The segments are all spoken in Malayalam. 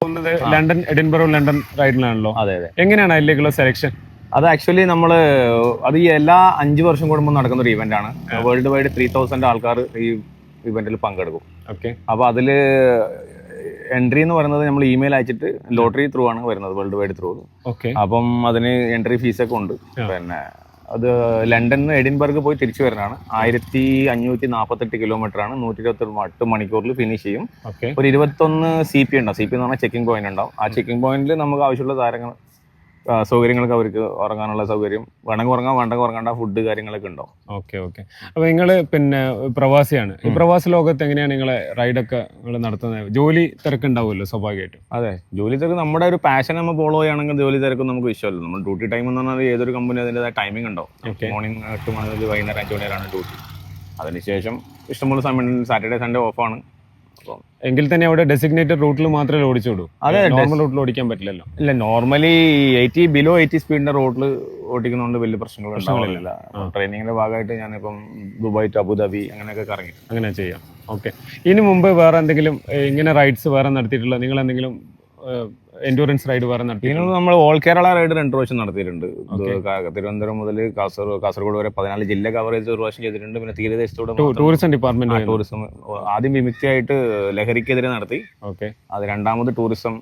പോകുന്നത് ലണ്ടൻ എഡിൻബറോ ലണ്ടൻ റൈഡിലാണല്ലോ. അതെ അതെ. എങ്ങനെയാണ് അതിലേക്കുള്ള സെലക്ഷൻ അത് ആക്ച്വലി നമ്മൾ അത് ഈ എല്ലാ അഞ്ച് വർഷം കൂടുമ്പോൾ നടക്കുന്ന ഒരു ഇവന്റ് ആണ്. വേൾഡ് വൈഡ് ത്രീ തൗസൻഡ് ആൾക്കാർ ഈ ഇവന്റിൽ പങ്കെടുക്കും. ഓക്കെ അപ്പോൾ അതിൽ എൻട്രി എന്ന് പറയുന്നത് നമ്മൾ ഇമെയിൽ അയച്ചിട്ട് ലോട്ടറി ത്രൂ ആണ് വരുന്നത് വേൾഡ് വൈഡ് ത്രൂ ഓക്കെ അപ്പം അതിന് എൻട്രി ഫീസൊക്കെ ഉണ്ട്. പിന്നെ അത് ലണ്ടനിൽ നിന്ന് എഡിൻബർഗ് പോയി തിരിച്ചു വരുന്നതാണ്. ആയിരത്തി അഞ്ഞൂറ്റി നാൽപ്പത്തെട്ട് കിലോമീറ്റർ ആണ്. നൂറ്റി ഇരുപത്തി എട്ട് മണിക്കൂറിൽ ഫിനിഷ് ചെയ്യും. ഒരു ഇരുപത്തൊന്ന് സി പി ഉണ്ടാവും. സി പി എന്ന് പറഞ്ഞാൽ ചെക്കിംഗ് പോയിന്റ് ഉണ്ടാവും. ആ ചെക്കിംഗ് പോയിന്റിൽ നമുക്ക് ആവശ്യമുള്ള താരങ്ങൾ സൗകര്യങ്ങളൊക്കെ അവർക്ക് ഉറങ്ങാനുള്ള സൗകര്യം. വേണമെങ്കിൽ ഉറങ്ങാൻ വേണ്ടെങ്കിൽ ഉറങ്ങാണ്ട ഫുഡ് കാര്യങ്ങളൊക്കെ ഉണ്ടോ? Okay okay. അപ്പൊ നിങ്ങൾ പിന്നെ പ്രവാസിയാണ്. ഈ പ്രവാസ ലോകത്ത് എങ്ങനെയാണ് നിങ്ങളെ റൈഡൊക്കെ നിങ്ങൾ നടത്തുന്നത്? ജോലി തിരക്കുണ്ടാവുമല്ലോ സ്വാഭാവികമായിട്ടും. അതെ. ജോലി തിരക്ക് നമ്മുടെ ഒരു പാഷൻ നമ്മൾ ഫോളോ ചെയ്യുകയാണെങ്കിൽ ജോലി തിരക്കും നമുക്ക് വിഷയമല്ല. നമ്മൾ ഡ്യൂട്ടി ടൈം എന്ന് പറഞ്ഞാൽ ഏതൊരു കമ്പനി അതിന്റെതായ ടൈമിംഗ് ഉണ്ടോ മോർണിംഗ് എട്ട് മണി മുതൽ വൈകുന്നേരം അഞ്ച് മണി വരെയാണ് ഡ്യൂട്ടി അതിനുശേഷം ഇഷ്ടംപോലെ സമയം സാറ്റർഡേ സൺഡേ ഓഫാണ് അപ്പം എങ്കിൽ തന്നെ അവിടെ ഡെസിഗ്നേറ്റഡ് റൂട്ടിൽ മാത്രമേ ഓടിച്ചോടൂ അതെ, നോർമൽ റൂട്ടിൽ ഓടിക്കാൻ പറ്റില്ലല്ലോ. ഇല്ല നോർമലി എയ്റ്റി ബിലോ എയ്റ്റി സ്പീഡിന്റെ റോഡിൽ ഓടിക്കുന്നതുകൊണ്ട് വലിയ പ്രശ്നങ്ങൾ ഉണ്ടാവില്ല ട്രെയിനിങ്ങിന്റെ ഭാഗമായിട്ട് ഞാനിപ്പം ദുബായ് ടു അബുദാബി അങ്ങനെയൊക്കെ കറങ്ങി. അങ്ങനെ ചെയ്യാം. ഓക്കെ ഇനി മുമ്പ് വേറെ എന്തെങ്കിലും ഇങ്ങനെ റൈഡ്സ് വേറെ നടത്തിയിട്ടുള്ള നിങ്ങൾ എന്തെങ്കിലും എൻഡൂറൻസ് റൈഡ് വേറെ നടത്തി ഇതിനുള്ള നമ്മൾ ഓൾ കേരള റൈഡ് രണ്ട് പ്രാവശ്യം നടത്തിയിട്ടുണ്ട്. തിരുവനന്തപുരം മുതൽ കാസർഗോഡ് കാസർഗോഡ് വരെ പതിനാല് ജില്ല കവർ ചെയ്ത് ഒരു പ്രാവശ്യം ചെയ്തിട്ടുണ്ട്. പിന്നെ തീരദേശത്തോടെ ടൂറിസം ഡിപ്പാർട്ട്മെന്റ് ടൂറിസം ആദ്യം വിമുക്തിയായിട്ട് ലഹരിക്കെതിരെ നടത്തി. ഓക്കെ. അത് രണ്ടാമത് ടൂറിസം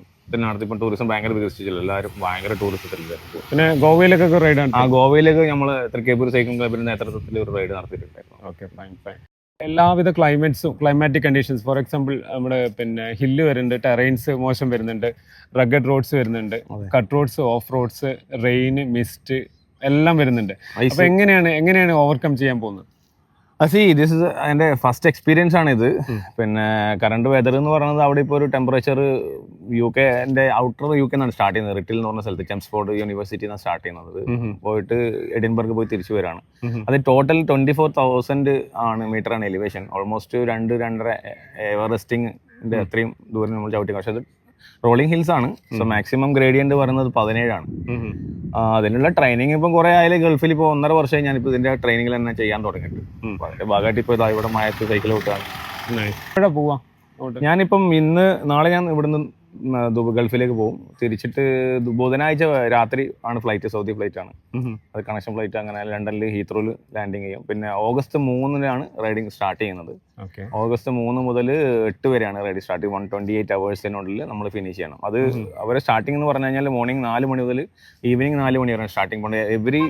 നടത്തി. ഇപ്പം ടൂറിസം ഭയങ്കര വികസിച്ചില്ല എല്ലാവരും ഭയങ്കര ടൂറിസത്തിലായിരുന്നു പിന്നെ ഗോവയിലേക്കൊക്കെ റൈഡ് ആ ഗോവയിലേക്ക് നമ്മൾ തൃക്കേപ്പൂർ സൈക്കിൾ ക്ലബിന്റെ നേതൃത്വത്തിൽ ഒരു റൈഡ് നടത്തിയിട്ടുണ്ടായിരുന്നു. ഓക്കെ ഫൈൻ ഫൈൻ എല്ലാവിധ ക്ലൈമറ്റ്സും ക്ലൈമാറ്റിക് കണ്ടീഷൻസ് ഫോർ എക്സാമ്പിൾ നമ്മുടെ പിന്നെ ഹില്ല് വരുന്നുണ്ട് ടെറൈൻസ് മോശം വരുന്നുണ്ട് റഗഡ് റോഡ്സ് വരുന്നുണ്ട്. Cut roads off roads rain mist എല്ലാം വരുന്നുണ്ട്. അപ്പൊ എങ്ങനെയാണ് എങ്ങനെയാണ് ഓവർകം ചെയ്യാൻ പോകുന്നത് സി ദിസ് ഇസ് എന്റെ ഫസ്റ്റ് എക്സ്പീരിയൻസ് ആണ് ഇത് പിന്നെ കറണ്ട് വെതർ എന്ന് പറയുന്നത് അവിടെ ഇപ്പോൾ ഒരു ടെമ്പറേച്ചർ യു കെ എന്റെ ഔട്ടർ യു കെ എന്നാണ് സ്റ്റാർട്ട് ചെയ്യുന്നത്. റിട്ടിൽ എന്ന് പറഞ്ഞ സ്ഥലത്ത് ചെംസ്ഫോർഡ് യൂണിവേഴ്സിറ്റി എന്നാണ് സ്റ്റാർട്ട് ചെയ്യുന്നത്. പോയിട്ട് എഡിൻബർഗ് പോയി തിരിച്ചു വരാണ്. അത് ടോട്ടൽ ട്വന്റി ഫോർ തൗസൻഡ് ആണ് മീറ്റർ ആണ് എലിവേഷൻ ഓൾമോസ്റ്റ് രണ്ട് രണ്ടര എവറസ്റ്റിംഗ് അത്രയും ദൂരം നമ്മൾ ചവിട്ടി. പക്ഷേ അത് റോളിംഗ് ഹിൽസ് ആണ്. സോ മാക്സിമം ഗ്രേഡിയന്റ് പറയുന്നത് പതിനേഴാണ്. അതിനുള്ള ട്രെയിനിങ് ഇപ്പം കുറെ ആയാലും ഗൾഫിൽ ഇപ്പോൾ ഒന്നര വർഷമായി ഞാനിപ്പോൾ ഇതിന്റെ ട്രെയിനിങ്ങിൽ തന്നെ ചെയ്യാൻ തുടങ്ങിയിട്ടുണ്ട് അപ്പൊ അതിന്റെ ഭാഗമായിട്ട് ഇപ്പോൾ ഇതാ ഇവിടെ മായത്ത് സൈക്കിൾ വിട്ടാണ് ഇവിടെ പോവാം? ഞാനിപ്പം ഇന്ന് നാളെ ഞാൻ ഇവിടുന്ന് ഗൾഫിലേക്ക് പോകും. തിരിച്ചിട്ട് ബുധനാഴ്ച രാത്രി ആണ് ഫ്ലൈറ്റ് സൗദി ഫ്ലൈറ്റ് ആണ്. അത് കണക്ഷൻ ഫ്ലൈറ്റ് അങ്ങനെ ലണ്ടനിൽ ഹീത്രോയിൽ ലാൻഡിങ് ചെയ്യും. പിന്നെ ഓഗസ്റ്റ് മൂന്നിനാണ് റൈഡിങ് സ്റ്റാർട്ട് ചെയ്യുന്നത്. ഓക്കെ ഓഗസ്റ്റ് മൂന്ന് മുതൽ എട്ട് വരെയാണ് റൈഡ് സ്റ്റാർട്ട് ചെയ്യും വൺ ട്വന്റി എയ്റ്റ് അവേഴ്സിനുള്ളിൽ നമ്മൾ ഫിനിഷ് ചെയ്യണം. അത് അവരെ സ്റ്റാർട്ടിംഗ് എന്ന് പറഞ്ഞു കഴിഞ്ഞാൽ മോർണിംഗ് നാല് മണി മുതൽ ഈവനിങ് നാല് മണി വരെയാണ് സ്റ്റാർട്ടിംഗ് പോകുന്നത് every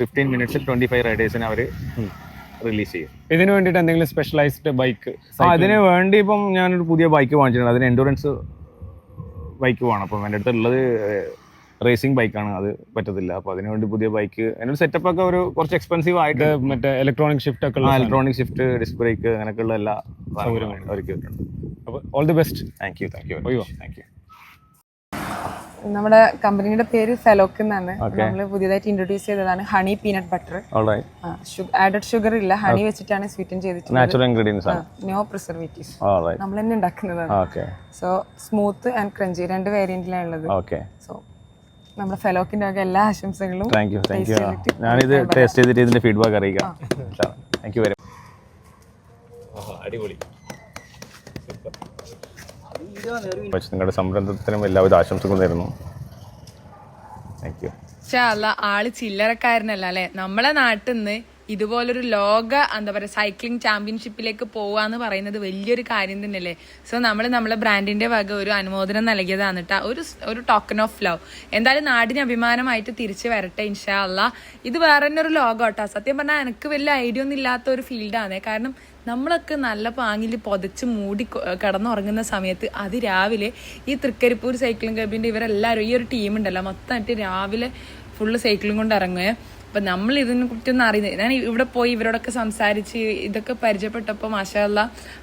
fifteen minutes twenty five റൈഡേഴ്സിന് അവർ റിലീസ് ചെയ്യും. ഇതിന് വേണ്ടിയിട്ട് എന്തെങ്കിലും സ്പെഷ്യലൈസ്ഡ് ബൈക്ക് അതിന് വേണ്ടി ഇപ്പം ഞാനൊരു പുതിയ ബൈക്ക് വാങ്ങിച്ചിട്ടുണ്ട്. അതിന് എൻഡുറൻസ് ബൈക്ക് വേണം. അപ്പം എന്റെ അടുത്തുള്ളത് റേസിംഗ് ബൈക്കാണ് അത് പറ്റത്തില്ല. അപ്പോൾ അതിനുവേണ്ടി പുതിയ ബൈക്ക് അതിനൊരു സെറ്റപ്പ് ഒക്കെ ഒരു കുറച്ച് എക്സ്പെൻസീവ് ആയിട്ട് മറ്റേ ഇലക്ട്രോണിക് ഷിഫ്റ്റ് ഒക്കെ ഉള്ള ഇലക്ട്രോണിക് ഷിഫ്റ്റ് ഡിസ്ക് ബ്രേക്ക് അങ്ങനെയൊക്കെയുള്ള എല്ലാ സൗകര്യങ്ങളും ഒരുക്കിയിട്ടുണ്ട്. അപ്പോൾ all the best thank you thank you thank you നമ്മുടെ കമ്പനിയുടെ പേര് ഫെലോക്ക് എന്നാണ്. നമ്മൾ പുതിയതായിട്ട് ഇൻട്രൊഡ്യൂസ് ചെയ്തതാണ് honey peanut butter alright added sugar ഇല്ല. ഹണി വെച്ചിട്ടാണ് സ്വീറ്റൻ ചെയ്തിട്ടുള്ളത്. നാച്ചുറൽ ഇൻഗ്രീഡിയൻസ് ആണ്. നോ പ്രിസർവേറ്റീവ്സ് ഓൾറൈറ്റ് നമ്മൾ തന്നെ ഉണ്ടാക്കുന്നതാണ്. Okay so smooth and crunchy രണ്ട് വേരിയന്റിലാണ് ഉള്ളത്. ഓക്കെ സോ നമ്മുടെ ഫെലോക്കിന്റെ ഒക്കെ എല്ലാ ആശംസകളും താങ്ക് യു താങ്ക് യു ഞാനിത് ടേസ്റ്റ് ചെയ്തിട്ട് ഇതിന്റെ ഫീഡ്ബാക്ക് അറിയിക്കാം. താങ്ക് യു വെരി അടിപൊളി. നിങ്ങളുടെ സംരംഭത്തിനും എല്ലാവിധ ആശംസകളും നേരുന്നു. താങ്ക് യു ആൾ ചില്ലറക്കാരനല്ല അല്ലെ? നമ്മളെ നാട്ടിൽ നിന്ന് ഇതുപോലൊരു ലോക എന്താ പറയുക സൈക്ലിംഗ് ചാമ്പ്യൻഷിപ്പിലേക്ക് പോവാന്ന് പറയുന്നത് വലിയൊരു കാര്യം തന്നെയല്ലേ? സോ നമ്മൾ നമ്മളെ ബ്രാൻഡിന്റെ വക ഒരു അനുമോദനം നൽകിയതാണ് കേട്ടോ ഒരു ഒരു ടോക്കൺ ഓഫ് ലവ് എന്തായാലും നാടിന് അഭിമാനമായിട്ട് തിരിച്ചു വരട്ടെ ഇൻഷാ അല്ല ഇത് വേറെ തന്നെ ഒരു ലോകം കേട്ടോ സത്യം പറഞ്ഞാൽ എനിക്ക് വലിയ ഐഡിയ ഒന്നും ഇല്ലാത്ത ഒരു ഫീൽഡാണ് കാരണം നമ്മളൊക്കെ നല്ല പാങ്ങിൽ പൊതച്ച് മൂടി കിടന്നുറങ്ങുന്ന സമയത്ത് അത് രാവിലെ ഈ തൃക്കരിപ്പൂർ സൈക്ലിംഗ് ക്ലബിന്റെ ഇവരെല്ലാവരും ഈ ഒരു ടീമുണ്ടല്ലോ മൊത്തമായിട്ട് രാവിലെ ഫുള്ള് സൈക്കിളും കൊണ്ട് ഇറങ്ങുക. അപ്പൊ നമ്മൾ ഇതിനെ കുറിച്ചൊന്നും അറിയുന്നത് ഞാൻ ഇവിടെ പോയി ഇവരോടൊക്കെ സംസാരിച്ച് ഇതൊക്കെ പരിചയപ്പെട്ടപ്പോൾ മാഷാല്ല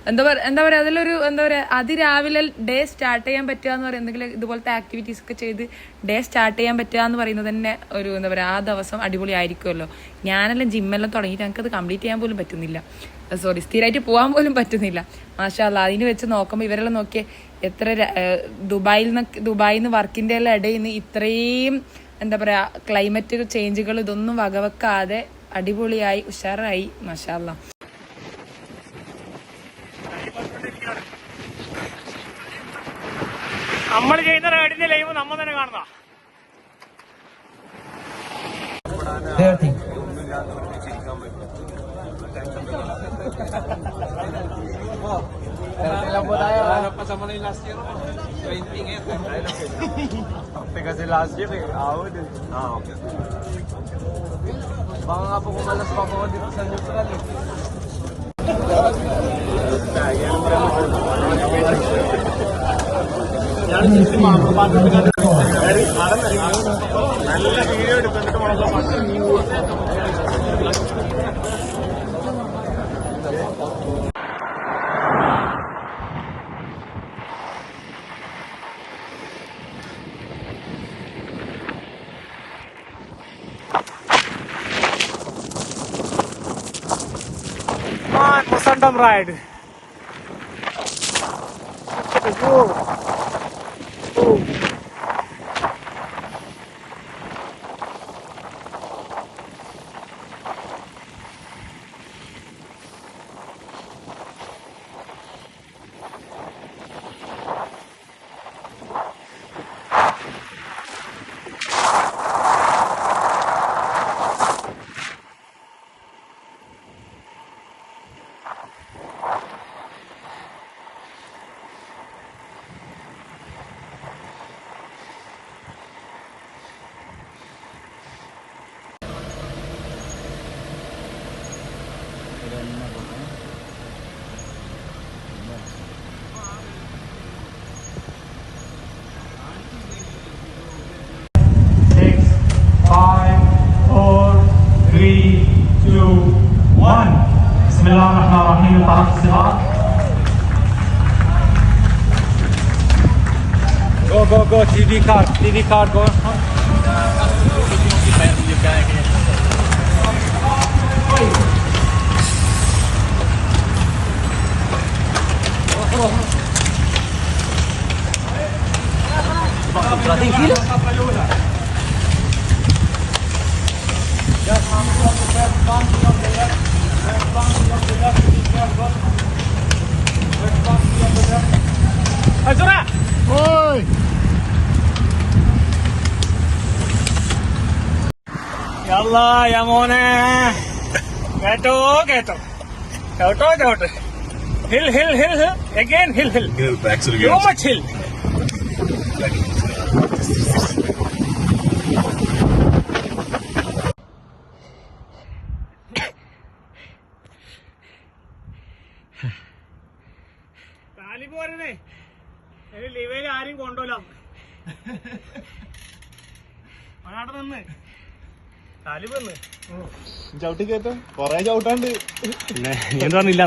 എന്താ പറയാ എന്താ പറയാ അതിലൊരു എന്താ പറയാ അതിരാവിലെ ഡേ സ്റ്റാർട്ട് ചെയ്യാൻ പറ്റുക എന്ന് പറയുന്നത് എന്തെങ്കിലും ഇതുപോലത്തെ ആക്ടിവിറ്റീസ് ഒക്കെ ചെയ്ത് ഡേ സ്റ്റാർട്ട് ചെയ്യാൻ പറ്റുക എന്ന് പറയുന്നത് തന്നെ ഒരു എന്താ പറയാ ആ ദിവസം അടിപൊളി ആയിരിക്കുമല്ലോ. ഞാനെല്ലാം ജിമ്മെല്ലാം തുടങ്ങിയിട്ട് എനിക്കത് കംപ്ലീറ്റ് ചെയ്യാൻ പോലും പറ്റുന്നില്ല. സോറി സ്ഥിരമായിട്ട് പോകാൻ പോലും പറ്റുന്നില്ല. മാഷാല്ല അതിന് വെച്ച് നോക്കുമ്പോൾ ഇവരെല്ലാം നോക്കിയേ എത്ര ദുബായിൽ നിന്ന് ദുബായിൽ നിന്ന് വർക്കിന്റെ എല്ലാം ഇടയിൽ നിന്ന് ഇത്രയും എന്താ പറയാ ക്ലൈമറ്റ് ചേഞ്ചുകൾ ഇതൊന്നും വകവെക്കാതെ അടിപൊളിയായി ഉഷാറായി മഷാല്ല നമ്മൾ ചെയ്യുന്ന റൈഡിന്റെ ലൈവ് നമ്മൾ തന്നെ കാണുന്ന Oh, Darating lang po tayo. Harap pa sa Manila last year. 20 ngayon. Kasi last year eh. Awod eh. Ah, okay. Baka nga po kumalas pa po dito sa neutral eh. നല്ല four, ride. Oh. one. Go, go, go, TV card, TV card, go. യല്ലാ യമോനെ കേട്ടോ കേട്ടോ. കേട്ടോ കേട്ടോ. Hill hill hill hill. Again hill hill. Too much hill. Talib പറയുന്നേ ലിവയിൽ ആരും കൊണ്ടുപോല താലിബ് നിന്ന്. ചവിട്ടി കേട്ടോ കൊറേ ചവിട്ടാണ്ട് എന്താ